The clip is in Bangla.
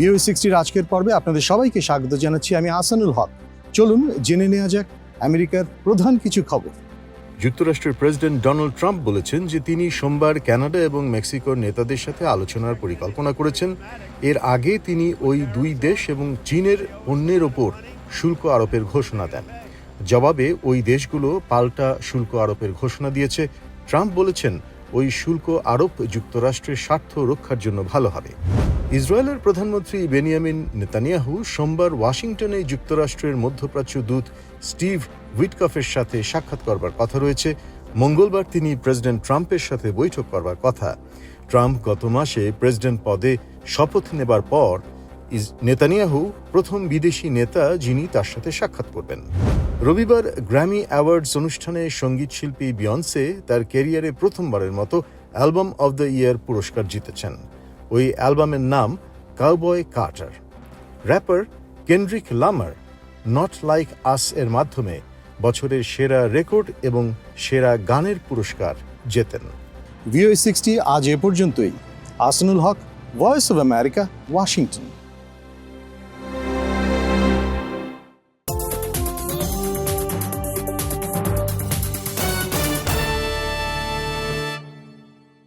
ভিও সিক্সটির আজকের পর্বে আপনাদের সবাইকে স্বাগত জানাচ্ছি আমি আসানুল হক। চলুন জেনে নেওয়া যাক আমেরিকার প্রধান কিছু খবর। যুক্তরাষ্ট্রের প্রেসিডেন্ট ডোনাল্ড ট্রাম্প বলেছেন যে তিনি সোমবার কানাডা এবং মেক্সিকোর নেতাদের সাথে আলোচনার পরিকল্পনা করেছেন। এর আগে তিনি ওই দুই দেশ এবং চীনের পণ্যের ওপর শুল্ক আরোপের ঘোষণা দেন। জবাবে ওই দেশগুলো পাল্টা শুল্ক আরোপের ঘোষণা দিয়েছে। ট্রাম্প বলেছেন, ওই শুল্ক আরোপ যুক্তরাষ্ট্রের স্বার্থ রক্ষার জন্য ভালো হবে। ইসরায়েলের প্রধানমন্ত্রী বেনিয়ামিন নেতানিয়াহু সোমবার ওয়াশিংটনে যুক্তরাষ্ট্রের মধ্যপ্রাচ্য দূত স্টিভ উইটকফের সাথে সাক্ষাৎ করবার কথা রয়েছে। মঙ্গলবার তিনি প্রেসিডেন্ট ট্রাম্পের সাথে বৈঠক করবার কথা। ট্রাম্প গত মাসে প্রেসিডেন্ট পদে শপথ নেবার পর নেতানিয়াহু প্রথম বিদেশি নেতা যিনি তার সাথে সাক্ষাৎ করবেন। রবিবার গ্র্যামি অ্যাওয়ার্ডস অনুষ্ঠানে সংগীত শিল্পী বিয়ন্সে তার ক্যারিয়ারে প্রথমবারের মতো অ্যালবাম অব দ্য ইয়ার পুরস্কার জিতেছেন। ওই অ্যালবামের নাম Cowboy Carter rapper Kendrick Lamar Not Like Us এর মাধ্যমে বছরের সেরা রেকর্ড এবং সেরা গানের পুরস্কার জেতেন। ভিও সিক্সটি আজ এ পর্যন্তই। Ahsanul Haque Voice of America Washington